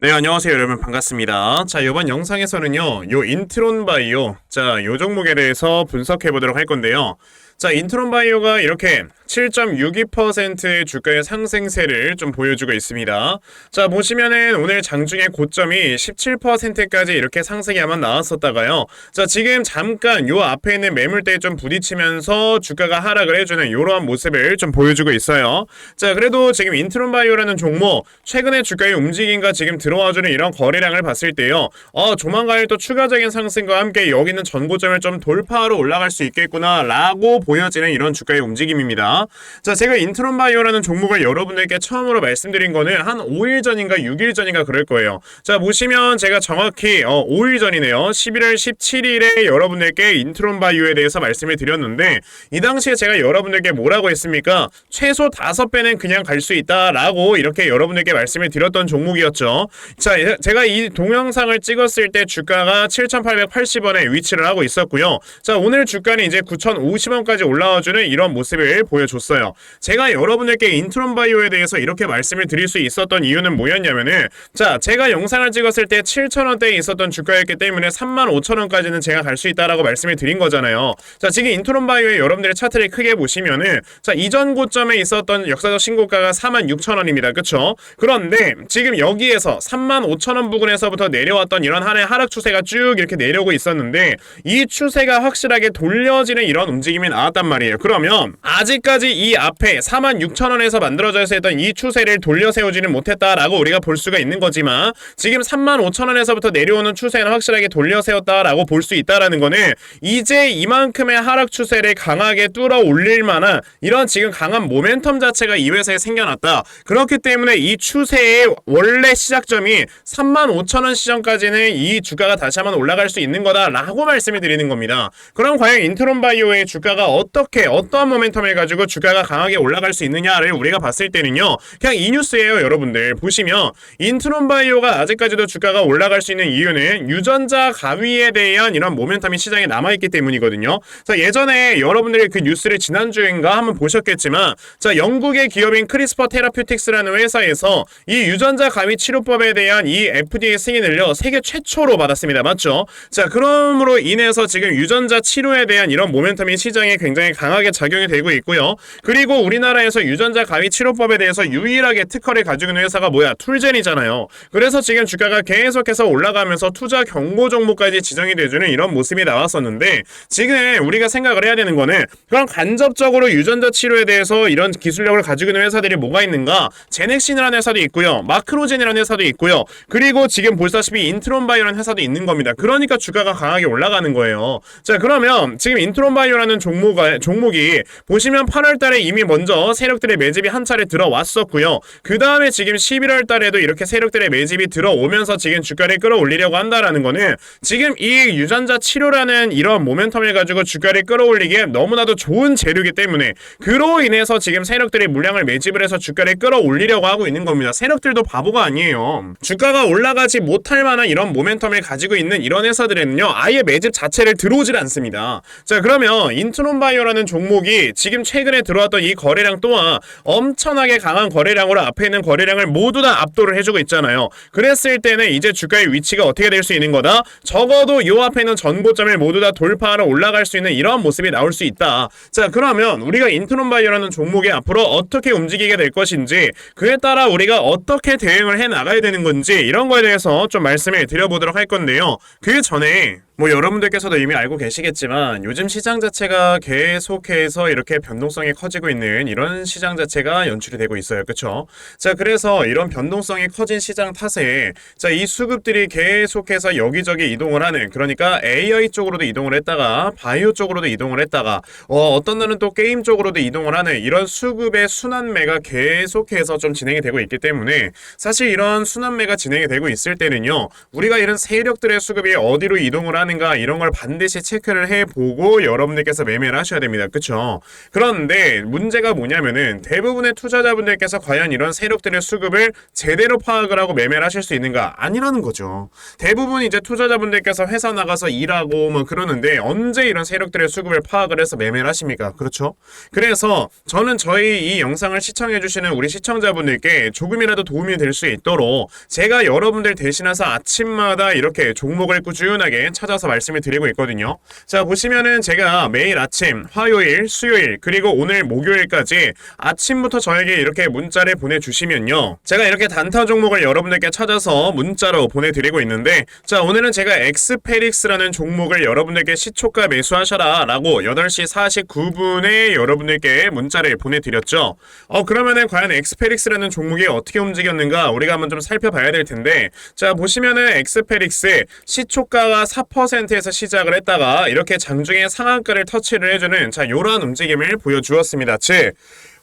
네, 안녕하세요, 여러분. 반갑습니다. 자, 이번 영상에서는요, 요 인트론 바이오, 자, 요 종목에 대해서 분석해 보도록 할 건데요. 자, 인트론 바이오가 이렇게 7.62%의 주가의 상승세를 좀 보여주고 있습니다. 자, 보시면은 오늘 장중에 고점이 17%까지 이렇게 상승이 한번 나왔었다가요. 자, 지금 잠깐 요 앞에 있는 매물대에 좀 부딪히면서 주가가 하락을 해주는 이러한 모습을 좀 보여주고 있어요. 자, 그래도 지금 인트론 바이오라는 종목, 최근에 주가의 움직임과 지금 들어 와주는 이런 거래량을 봤을 때요. 어, 조만간 또 추가적인 상승과 함께 여기는 전고점을 좀 돌파하러 올라갈 수 있겠구나, 라고 보여지는 이런 주가의 움직임입니다. 자, 제가 인트론 바이오라는 종목을 여러분들께 처음으로 말씀드린 거는 한 5일 전인가 6일 전인가 그럴 거예요. 자, 보시면 제가 정확히 어, 5일 전이네요. 11월 17일에 여러분들께 인트론 바이오에 대해서 말씀을 드렸는데 이 당시에 제가 여러분들께 뭐라고 했습니까? 최소 5배는 그냥 갈 수 있다라고 이렇게 여러분들께 말씀을 드렸던 종목이었죠. 자, 예, 제가 이 동영상을 찍었을 때 주가가 7,880원에 위치를 하고 있었고요. 자, 오늘 주가는 이제 9,050원까지 올라와주는 이런 모습을 보여줬어요. 제가 여러분들께 인트론 바이오에 대해서 이렇게 말씀을 드릴 수 있었던 이유는 뭐였냐면은 자, 제가 영상을 찍었을 때 7,000원대에 있었던 주가였기 때문에 35,000원까지는 제가 갈 수 있다라고 말씀을 드린 거잖아요. 자, 지금 인트론 바이오의 여러분들의 차트를 크게 보시면은 자, 이전 고점에 있었던 역사적 신고가가 46,000원입니다. 그쵸? 그런데 지금 여기에서 35,000원 부근에서부터 내려왔던 이런 한해 하락 추세가 쭉 이렇게 내려오고 있었는데 이 추세가 확실하게 돌려지는 이런 움직임이 나왔단 말이에요. 그러면 아직까지 이 앞에 46,000원에서 만들어져 있었던 이 추세를 돌려 세우지는 못했다라고 우리가 볼 수가 있는 거지만 지금 35,000원에서부터 내려오는 추세는 확실하게 돌려 세웠다라고 볼 수 있다라는 거는 이제 이만큼의 하락 추세를 강하게 뚫어 올릴 만한 이런 지금 강한 모멘텀 자체가 이 회사에 생겨났다. 그렇기 때문에 이 추세의 원래 시작점 이 35,000원 시점까지는 이 주가가 다시 한번 올라갈 수 있는 거다라고 말씀을 드리는 겁니다. 그럼 과연 인트론 바이오의 주가가 어떻게 어떠한 모멘텀을 가지고 주가가 강하게 올라갈 수 있느냐를 우리가 봤을 때는요. 그냥 이 뉴스예요, 여러분들. 보시면 인트론 바이오가 아직까지도 주가가 올라갈 수 있는 이유는 유전자 가위에 대한 이런 모멘텀이 시장에 남아 있기 때문이거든요. 자, 예전에 여러분들이 그 뉴스를 지난주인가 한번 보셨겠지만 자, 영국의 기업인 크리스퍼 테라퓨틱스라는 회사에서 이 유전자 가위 치료법에 대한 이 FDA 승인을요. 세계 최초로 받았습니다. 맞죠? 자, 그러므로 인해서 지금 유전자 치료에 대한 이런 모멘텀이 시장에 굉장히 강하게 작용이 되고 있고요. 그리고 우리나라에서 유전자 가위 치료법에 대해서 유일하게 특허를 가지고 있는 회사가 뭐야? 툴젠이잖아요. 그래서 지금 주가가 계속해서 올라가면서 투자 경고 종목까지 지정이 돼주는 이런 모습이 나왔었는데 지금 우리가 생각을 해야 되는 거는 그럼 간접적으로 유전자 치료에 대해서 이런 기술력을 가지고 있는 회사들이 뭐가 있는가? 제넥신이라는 회사도 있고요. 마크로젠이라는 회사도 있고 요. 그리고 지금 보시다시피 인트론바이오라는 회사도 있는 겁니다. 그러니까 주가가 강하게 올라가는 거예요. 자 그러면 지금 인트론바이오라는 종목, 종목이 보시면 8월 달에 이미 먼저 세력들의 매집이 한 차례 들어왔었고요. 그 다음에 지금 11월 달에도 이렇게 세력들의 매집이 들어오면서 지금 주가를 끌어올리려고 한다라는 거는 지금 이 유전자 치료라는 이런 모멘텀을 가지고 주가를 끌어올리기에 너무나도 좋은 재료이기 때문에 그로 인해서 지금 세력들이 물량을 매집을 해서 주가를 끌어올리려고 하고 있는 겁니다. 세력들도 바보가 아니에요. 주가가 올라가지 못할 만한 이런 모멘텀을 가지고 있는 이런 회사들에는요. 아예 매집 자체를 들어오질 않습니다. 자 그러면 인트론 바이오라는 종목이 지금 최근에 들어왔던 이 거래량 또한 엄청나게 강한 거래량으로 앞에 있는 거래량을 모두 다 압도를 해주고 있잖아요. 그랬을 때는 이제 주가의 위치가 어떻게 될 수 있는 거다? 적어도 요 앞에 있는 전고점을 모두 다 돌파하러 올라갈 수 있는 이러한 모습이 나올 수 있다. 자 그러면 우리가 인트론 바이오라는 종목이 앞으로 어떻게 움직이게 될 것인지 그에 따라 우리가 어떻게 대응을 해 나가야 되는 건지 이런 거에 대해서 좀 말씀을 드려보도록 할 건데요. 그 전에 뭐 여러분들께서도 이미 알고 계시겠지만 요즘 시장 자체가 계속해서 이렇게 변동성이 커지고 있는 이런 시장 자체가 연출이 되고 있어요. 그쵸? 자, 그래서 이런 변동성이 커진 시장 탓에 자, 이 수급들이 계속해서 여기저기 이동을 하는 그러니까 AI 쪽으로도 이동을 했다가 바이오 쪽으로도 이동을 했다가 어, 어떤 날은 또 게임 쪽으로도 이동을 하는 이런 수급의 순환매가 계속해서 좀 진행이 되고 있기 때문에 사실 이런 순환 매가 진행이 되고 있을 때는요. 우리가 이런 세력들의 수급이 어디로 이동을 하는가 이런 걸 반드시 체크를 해보고 여러분들께서 매매를 하셔야 됩니다. 그쵸? 그런데 문제가 뭐냐면은 대부분의 투자자분들께서 과연 이런 세력들의 수급을 제대로 파악을 하고 매매를 하실 수 있는가? 아니라는 거죠. 대부분 이제 투자자분들께서 회사 나가서 일하고 뭐 그러는데 언제 이런 세력들의 수급을 파악을 해서 매매를 하십니까? 그렇죠? 그래서 저는 저희 이 영상을 시청해주시는 우리 시청자분들께 조금이라도 도움이 될 수 있도록 제가 여러분들 대신해서 아침마다 이렇게 종목을 꾸준하게 찾아서 말씀을 드리고 있거든요. 자, 보시면은 제가 매일 아침, 화요일, 수요일, 그리고 오늘 목요일까지 아침부터 저에게 이렇게 문자를 보내주시면요. 제가 이렇게 단타 종목을 여러분들께 찾아서 문자로 보내드리고 있는데, 자, 오늘은 제가 엑스페릭스라는 종목을 여러분들께 시초가 매수하셔라 라고 8시 49분에 여러분들께 문자를 보내드렸죠. 어, 그러면은 과연 엑스페릭스라는 종목이 어떻게 움직였는가 우리가 한번 좀 살펴 봐야 될 텐데, 자, 보시면은 엑스페릭스 시초가가 4%에서 시작을 했다가 이렇게 장중에 상한가를 터치를 해주는 자, 요런 움직임을 보여주었습니다. 즉,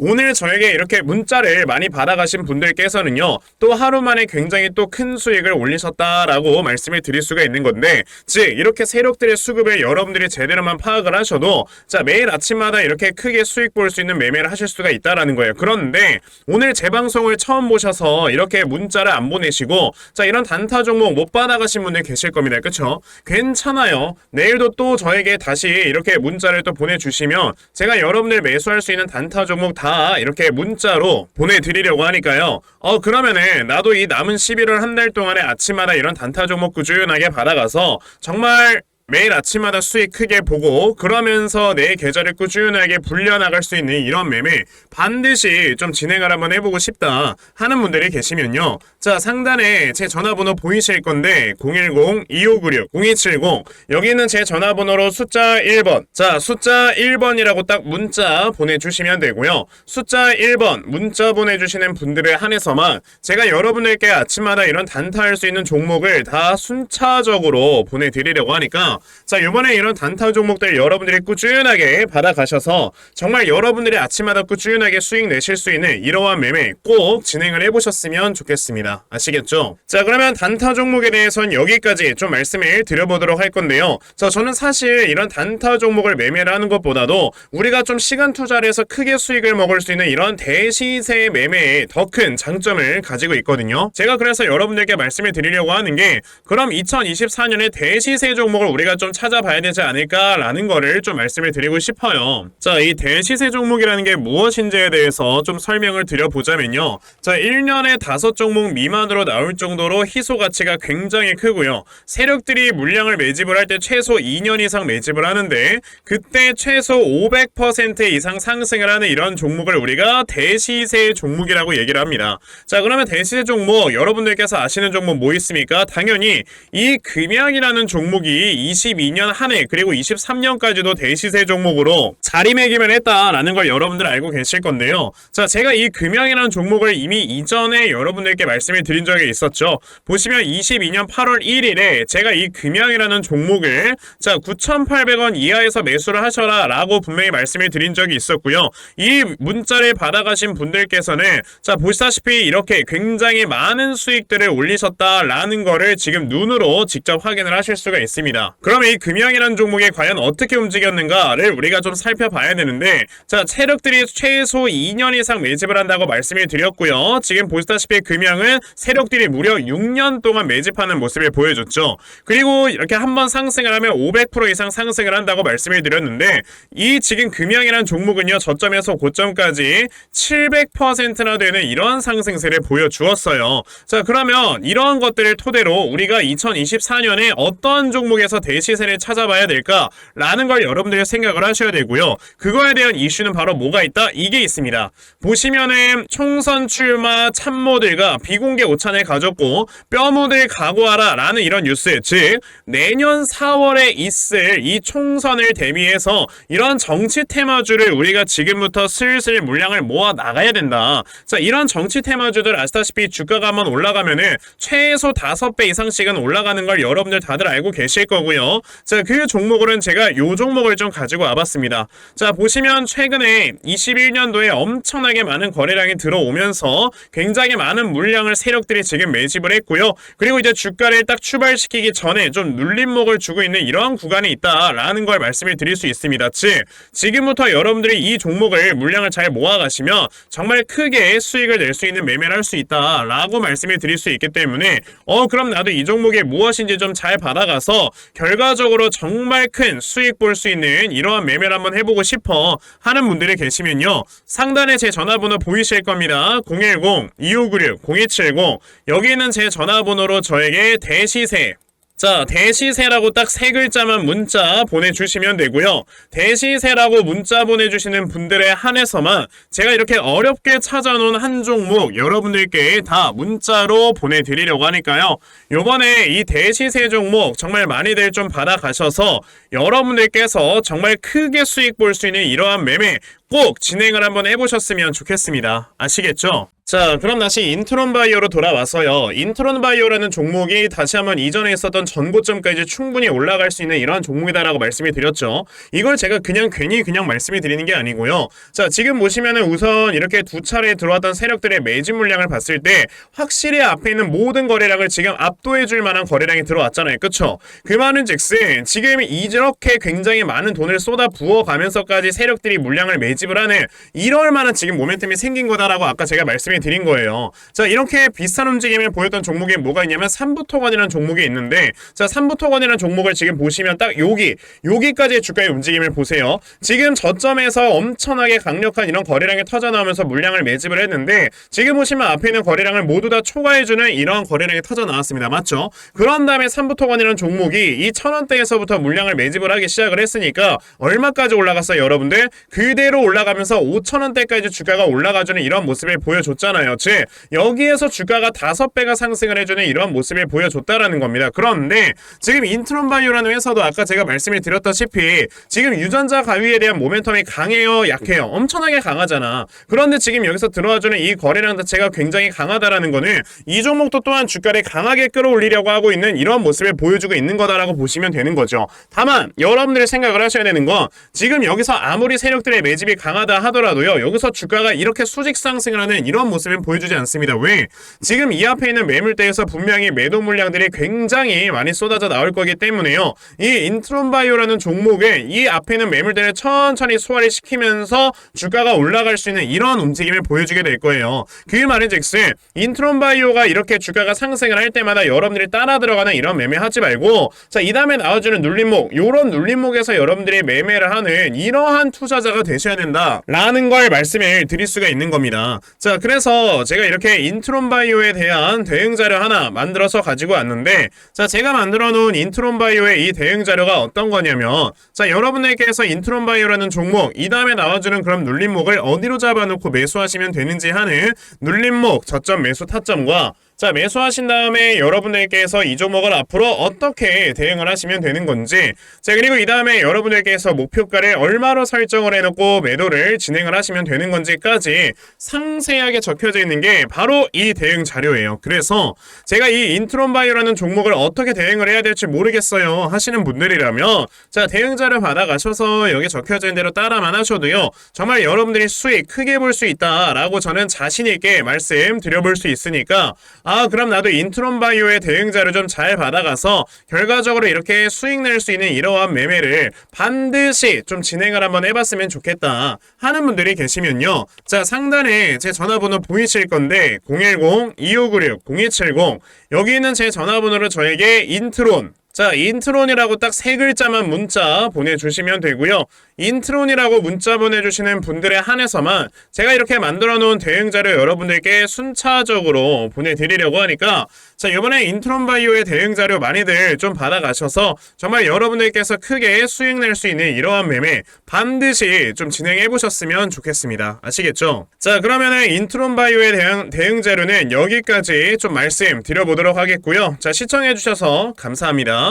오늘 저에게 이렇게 문자를 많이 받아가신 분들께서는요, 또 하루 만에 굉장히 또 큰 수익을 올리셨다라고 말씀을 드릴 수가 있는 건데, 즉, 이렇게 세력들의 수급을 여러분들이 제대로만 파악을 하셔도, 자, 매일 아침마다 이렇게 크게 수익 볼 수 있는 매매를 하실 수가 있다라는 거예요. 그런데, 오늘 제 방송을 처음 보셔서 이렇게 문자를 안 보내시고, 자, 이런 단타 종목 못 받아가신 분들 계실 겁니다. 그쵸? 괜찮아요. 내일도 또 저에게 다시 이렇게 문자를 또 보내주시면, 제가 여러분들 매수할 수 있는 단타 종목 다 이렇게 문자로 보내드리려고 하니까요. 어, 그러면은 나도 이 남은 11월 한 달 동안에 아침마다 이런 단타 종목 꾸준하게 받아가서 정말 매일 아침마다 수익 크게 보고 그러면서 내 계좌를 꾸준하게 불려나갈 수 있는 이런 매매 반드시 좀 진행을 한번 해보고 싶다 하는 분들이 계시면요. 자 상단에 제 전화번호 보이실 건데 010-2596-0270 여기는 제 전화번호로 숫자 1번 자 숫자 1번이라고 딱 문자 보내주시면 되고요. 숫자 1번 문자 보내주시는 분들에 한해서만 제가 여러분들께 아침마다 이런 단타할 수 있는 종목을 다 순차적으로 보내드리려고 하니까 자 이번에 이런 단타 종목들 여러분들이 꾸준하게 받아가셔서 정말 여러분들이 아침마다 꾸준하게 수익 내실 수 있는 이러한 매매 꼭 진행을 해보셨으면 좋겠습니다. 아시겠죠? 자 그러면 단타 종목에 대해서는 여기까지 좀 말씀을 드려보도록 할 건데요. 자 저는 사실 이런 단타 종목을 매매를 하는 것보다도 우리가 좀 시간 투자를 해서 크게 수익을 먹을 수 있는 이런 대시세 매매에 더 큰 장점을 가지고 있거든요. 제가 그래서 여러분들께 말씀을 드리려고 하는 게 그럼 2024년에 대시세 종목을 우리가 좀 찾아봐야 되지 않을까라는 거를 좀 말씀을 드리고 싶어요. 자, 이 대시세 종목이라는 게 무엇인지에 대해서 좀 설명을 드려보자면요. 자, 1년에 다섯 종목 미만으로 나올 정도로 희소 가치가 굉장히 크고요. 세력들이 물량을 매집을 할 때 최소 2년 이상 매집을 하는데 그때 최소 500% 이상 상승을 하는 이런 종목을 우리가 대시세 종목이라고 얘기를 합니다. 자, 그러면 대시세 종목 여러분들께서 아시는 종목 뭐 있습니까? 당연히 이 금양이라는 종목이 22년 한 해 그리고 23년까지도 대시세 종목으로 자리매김을 했다라는 걸 여러분들 알고 계실 건데요. 자, 제가 이 금양이라는 종목을 이미 이전에 여러분들께 말씀을 드린 적이 있었죠. 보시면 22년 8월 1일에 제가 이 금양이라는 종목을 자 9,800원 이하에서 매수를 하셔라 라고 분명히 말씀을 드린 적이 있었고요. 이 문자를 받아가신 분들께서는 자 보시다시피 이렇게 굉장히 많은 수익들을 올리셨다라는 거를 지금 눈으로 직접 확인을 하실 수가 있습니다. 그러면 이 금양이라는 종목이 과연 어떻게 움직였는가를 우리가 좀 살펴봐야 되는데 자 세력들이 최소 2년 이상 매집을 한다고 말씀을 드렸고요. 지금 보시다시피 금양은 세력들이 무려 6년 동안 매집하는 모습을 보여줬죠. 그리고 이렇게 한번 상승을 하면 500% 이상 상승을 한다고 말씀을 드렸는데 이 지금 금양이라는 종목은요 저점에서 고점까지 700%나 되는 이런 상승세를 보여주었어요. 자 그러면 이러한 것들을 토대로 우리가 2024년에 어떤 종목에서 대시세를 찾아봐야 될까라는 걸 여러분들이 생각을 하셔야 되고요. 그거에 대한 이슈는 바로 뭐가 있다? 이게 있습니다. 보시면은 총선 출마 참모들과 비공개 오찬을 가졌고 뼈묻을 각오하라 라는 이런 뉴스 즉 내년 4월에 있을 이 총선을 대비해서 이런 정치 테마주를 우리가 지금부터 슬슬 물량을 모아 나가야 된다. 자 이런 정치 테마주들 아시다시피 주가가 한번 올라가면은 최소 5배 이상씩은 올라가는 걸 여러분들 다들 알고 계실 거고요. 자 그 종목으로는 제가 요 종목을 좀 가지고 와봤습니다. 자 보시면 최근에 21년도에 엄청나게 많은 거래량이 들어오면서 굉장히 많은 물량을 세력들이 지금 매집을 했고요. 그리고 이제 주가를 딱 출발시키기 전에 좀 눌림목을 주고 있는 이러한 구간이 있다라는 걸 말씀을 드릴 수 있습니다. 즉 지금부터 여러분들이 이 종목을 물량을 잘 모아가시면 정말 크게 수익을 낼 수 있는 매매를 할 수 있다라고 말씀을 드릴 수 있기 때문에 어 그럼 나도 이 종목이 무엇인지 좀 잘 받아가서 결 결과적으로 정말 큰 수익 볼 수 있는 이러한 매매를 한번 해보고 싶어 하는 분들이 계시면요. 상단에 제 전화번호 보이실 겁니다. 010-2596-0270 여기 있는 제 전화번호로 저에게 대시세 자, 대시세라고 딱 세 글자만 문자 보내주시면 되고요. 대시세라고 문자 보내주시는 분들에 한해서만 제가 이렇게 어렵게 찾아놓은 한 종목 여러분들께 다 문자로 보내드리려고 하니까요. 요번에 이 대시세 종목 정말 많이들 좀 받아가셔서 여러분들께서 정말 크게 수익 볼 수 있는 이러한 매매 꼭 진행을 한번 해보셨으면 좋겠습니다. 아시겠죠? 자, 그럼 다시 인트론 바이오로 돌아와서요. 인트론 바이오라는 종목이 다시 한번 이전에 있었던 전고점까지 충분히 올라갈 수 있는 이러한 종목이다라고 말씀이 드렸죠. 이걸 제가 그냥 괜히 그냥 말씀이 드리는 게 아니고요. 자, 지금 보시면은 우선 이렇게 두 차례 들어왔던 세력들의 매집 물량을 봤을 때 확실히 앞에 있는 모든 거래량을 지금 압도해 줄 만한 거래량이 들어왔잖아요. 그쵸? 그 말은 즉슨 지금 이렇게 굉장히 많은 돈을 쏟아 부어가면서까지 세력들이 물량을 매 집을 하는 이럴 만한 지금 모멘텀이 생긴 거다라고 아까 제가 말씀이 드린 거예요. 자, 이렇게 비슷한 움직임을 보였던 종목이 뭐가 있냐면 삼부토건이라는 종목이 있는데 자, 삼부토건이라는 종목을 지금 보시면 딱 여기 여기까지의 주가의 움직임을 보세요. 지금 저점에서 엄청나게 강력한 이런 거래량이 터져 나오면서 물량을 매집을 했는데 지금 보시면 앞에 있는 거래량을 모두 다 초과해주는 이러한 거래량이 터져 나왔습니다. 맞죠? 그런 다음에 삼부토건이라는 종목이 이 천원대에서부터 물량을 매집을 하기 시작을 했으니까 얼마까지 올라갔어요, 여러분들? 그대로 올라가면서 5천원대까지 주가가 올라가주는 이런 모습을 보여줬잖아요. 즉 여기에서 주가가 다섯 배가 상승을 해주는 이런 모습을 보여줬다라는 겁니다. 그런데 지금 인트론바이오라는 회사도 아까 제가 말씀을 드렸다시피 지금 유전자 가위에 대한 모멘텀이 강해요, 약해요? 엄청나게 강하잖아. 그런데 지금 여기서 들어와주는 이 거래량 자체가 굉장히 강하다라는 거는 이 종목도 또한 주가를 강하게 끌어올리려고 하고 있는 이런 모습을 보여주고 있는 거다라고 보시면 되는 거죠. 다만 여러분들이 생각을 하셔야 되는 건 지금 여기서 아무리 세력들의 매집이 강하다 하더라도요. 여기서 주가가 이렇게 수직 상승을 하는 이런 모습은 보여주지 않습니다. 왜? 지금 이 앞에 있는 매물대에서 분명히 매도 물량들이 굉장히 많이 쏟아져 나올 거기 때문에요. 이 인트론바이오라는 종목에 이 앞에 있는 매물들을 천천히 소화를 시키면서 주가가 올라갈 수 있는 이런 움직임을 보여주게 될 거예요. 그 말인즉슨 인트론바이오가 이렇게 주가가 상승을 할 때마다 여러분들이 따라 들어가는 이런 매매 하지 말고 자 이 다음에 나와주는 눌림목 요런 눌림목에서 여러분들이 매매를 하는 이러한 투자자가 되셔야 된다 라는 걸 말씀을 드릴 수가 있는 겁니다. 자 그래서 제가 이렇게 인트론 바이오에 대한 대응 자료 하나 만들어서 가지고 왔는데 자 제가 만들어 놓은 인트론 바이오의 이 대응 자료가 어떤 거냐면 자 여러분들께서 인트론 바이오라는 종목 이 다음에 나와주는 그럼 눌림목을 어디로 잡아놓고 매수하시면 되는지 하는 눌림목 저점 매수 타점과 자, 매수하신 다음에 여러분들께서 이 종목을 앞으로 어떻게 대응을 하시면 되는 건지. 자, 그리고 이 다음에 여러분들께서 목표가를 얼마로 설정을 해놓고 매도를 진행을 하시면 되는 건지까지 상세하게 적혀져 있는 게 바로 이 대응 자료예요. 그래서 제가 이 인트론바이오라는 종목을 어떻게 대응을 해야 될지 모르겠어요. 하시는 분들이라면 자, 대응 자료 받아가셔서 여기 적혀져 있는 대로 따라만 하셔도요. 정말 여러분들이 수익 크게 볼 수 있다라고 저는 자신 있게 말씀드려볼 수 있으니까 아 그럼 나도 인트론 바이오의 대응 자료 좀잘 받아가서 결과적으로 이렇게 수익 낼 수 있는 이러한 매매를 반드시 좀 진행을 한번 해봤으면 좋겠다 하는 분들이 계시면요. 자 상단에 제 전화번호 보이실 건데 010-2596-0270 여기 있는 제 전화번호로 저에게 인트론 자, 인트론이라고 딱 세 글자만 문자 보내주시면 되고요. 인트론이라고 문자 보내주시는 분들에 한해서만 제가 이렇게 만들어 놓은 대응 자료 여러분들께 순차적으로 보내드리려고 하니까 자, 이번에 인트론 바이오의 대응 자료 많이들 좀 받아가셔서 정말 여러분들께서 크게 수익 낼 수 있는 이러한 매매 반드시 좀 진행해 보셨으면 좋겠습니다. 아시겠죠? 자, 그러면은 인트론 바이오의 대응, 대응 자료는 여기까지 좀 말씀 드려보도록 하겠고요. 자, 시청해 주셔서 감사합니다.